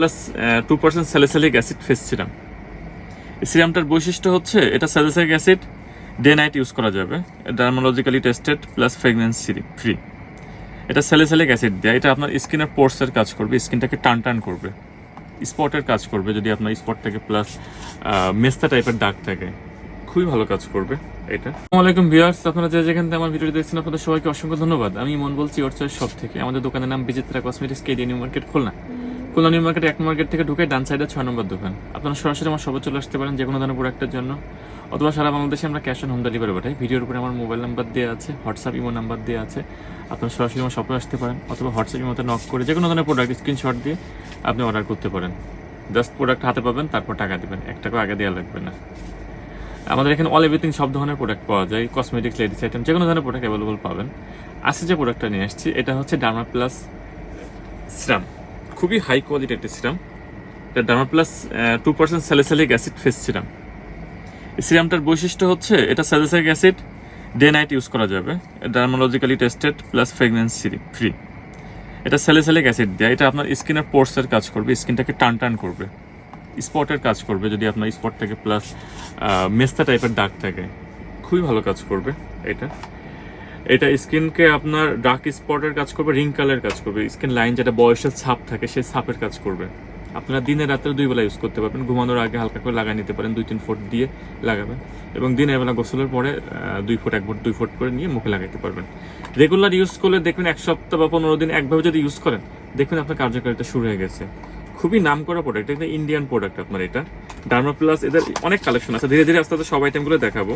Plus two percent salicylic acid face serum এই সিরামটার বৈশিষ্ট্য হচ্ছে, এটা salicylic acid day night use করা যাবে। Dermatologically tested plus fragrance free এটা স্যালিসালিক অ্যাসিড দেয়, এটা আপনার স্কিনের পোর্সের কাজ করবে স্কিনটাকে টান টান করবে। স্পটের কাজ করবে, যদি আপনার স্পটটাকে প্লাস মেস্তা টাইপের দাগ থাকে। খুবই ভালো কাজ করবে এটা। আসসালামু আলাইকুম ভিউয়ার্স, আপনারা যে আমার ভিডিওটি দেখছেন, আপনাদের সবাইকে অসংখ্য ধন্যবাদ। আমি মন বলছি ওর সব থেকে। আমাদের দোকানের নাম Bichitra cosmetics KD new market Khulna. New market, এক মার্কেট থেকে ঢুকে ডান সাইডে ছয় নম্বর দোকান। আপনারা সরাসরি আমার সবাই চলে আসতে পারেন যে কোনো ধরনের প্রোডাক্টের জন্য। অথবা সারা বাংলাদেশে আমরা ক্যাশ অন হোম ডেলিভারি পাঠাই। ভিডিওর উপরে আমার মোবাইল নাম্বার দেওয়া আছে হোয়াটসঅ্যাপ ইমো নাম্বার দেওয়া আছে। আপনারা সরাসরি আমার শপে আসতে পারেন অথবা হোয়াটসঅ্যাপ ইমোতে নক করে যে কোনো ধরনের প্রোডাক্ট স্ক্রিনশট দিয়ে আপনি অর্ডার করতে পারেন। জাস্ট প্রোডাক্ট হাতে পাবেন, তারপর টাকা দিবেন। এক টাকা আগে দেওয়া লাগবে না। আমাদের এখানে অল এভরিথিং সব ধরনের প্রোডাক্ট পাওয়া যায়। কসমেটিক্স লেডিস আইটেম যে কোনো ধরনের প্রোডাক্ট অ্যাভেলেবল পাবেন। আজকে যে প্রোডাক্টটা নিয়ে আসছি, এটা হচ্ছে ডার্মা প্লাস সিরাম খুবই হাই কোয়ালিটি একটা সিরাম এটা derma plus two percent salicylic acid face serum এই সিরামটার বৈশিষ্ট্য হচ্ছে, এটা salicylic acid day night use করা যাবে। Dermatologically tested plus fragrance free এটা স্যালিসালিক অ্যাসিড দেয়। এটা আপনার স্কিনের পোর্সের কাজ করবে। স্কিনটাকে টান টান করবে। স্পটের কাজ করবে, যদি আপনার স্পট থেকে প্লাস মেস্তা টাইপের দাগ থাকে। খুবই ভালো কাজ করবে এটা। এটা স্কিনকে আপনার ডার্ক স্পটের কাজ করবে রিঙ্কালের কাজ করবে। স্কিন লাইন যেটা বয়সের ছাপ থাকে, সেই ছাপের কাজ করবে। আপনারা দিনে রাত্রে দুই বেলা ইউজ করতে পারবেন। ঘুমানোর আগে হালকা করে লাগাই নিতে পারেন, দুই, তিন ফুট দিয়ে লাগাবেন। এবং দিনের বেলা গোসলের পরে দুই ফুট, এক ফুট, দুই ফুট করে নিয়ে মুখে লাগাইতে পারবেন। রেগুলার ইউজ করলে দেখবেন এক সপ্তাহ বা পনেরো দিন একভাবে যদি ইউজ করেন, দেখবেন আপনার কার্যকারিতা শুরু হয়ে গেছে। খুবই নাম করা প্রোডাক্ট এটা ইন্ডিয়ান প্রোডাক্ট আপনার এটা। ডার্মা প্লাস এদের অনেক কালেকশন আছে। ধীরে ধীরে আস্তে আস্তে সব আইটেমগুলো দেখাবো।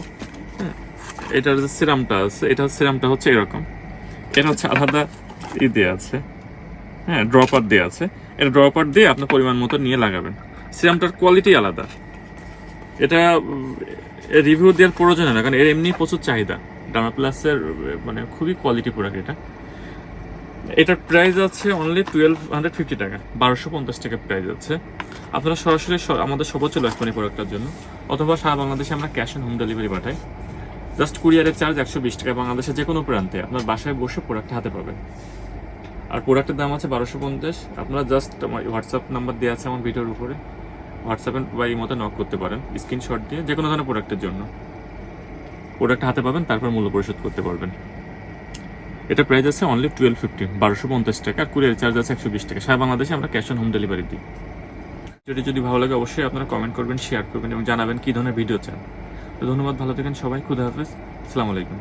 এটার যে সিরামটা আছে এটা সিরামটা হচ্ছে এরকম। এটা হচ্ছে আলাদা ই দেওয়া আছে হ্যাঁ ড্রপার দেওয়া আছে। এটা ড্রপার দিয়ে আপনার পরিমাণ মতো নিয়ে লাগাবেন। সিরামটার কোয়ালিটি আলাদা। এটা রিভিউ দেওয়ার প্রয়োজন হয় না, কারণ এর এমনি প্রচুর চাহিদা। ডার্মা প্লাসের মানে খুবই কোয়ালিটি প্রোডাক্ট এটা। এটার প্রাইস আছে অনলি টুয়েলভ হান্ড্রেড ফিফটি টাকা, বারোশো পঞ্চাশ টাকা প্রাইস আছে। আপনারা সরাসরি আমাদের আসবেন এই প্রোডাক্টটার জন্য। অথবা সারা বাংলাদেশে আমরা ক্যাশ অন হোম ডেলিভারি পাঠাই। জাস্ট কুরিয়ারের চার্জ একশো বিশ টাকা। বাংলাদেশের যে কোনো প্রান্তে আপনার বাসায় বসে প্রোডাক্টটা হাতে পাবেন। আর প্রোডাক্টের দাম আছে বারোশো পঞ্চাশ। আপনারা জাস্ট আমার হোয়াটসঅ্যাপ নাম্বার দেওয়া আছে আমার ভিডিওর উপরে। হোয়াটসঅ্যাপে বা এই মতো নক করতে পারেন স্ক্রিনশট দিয়ে যে কোনো ধরনের প্রোডাক্টের জন্য। প্রোডাক্ট হাতে পাবেন, তারপর মূল্য পরিশোধ করতে পারবেন। এটা প্রাইস আছে অনলি টুয়েলভ ফিফটি বারোশো পঞ্চাশ টাকা। আর কুরিয়ার চার্জ আছে একশো বিশ টাকা। সারা বাংলাদেশে আমরা ক্যাশ অন হোম ডেলিভারি দিই। যদি যদি ভালো লাগে, অবশ্যই আপনারা কমেন্ট করবেন শেয়ার করবেন এবং জানাবেন কী ধরনের ভিডিও চান। ধন্যবাদ ভালো থাকেন সবাই খুদা হাফেজ। আসসালামু আলাইকুম।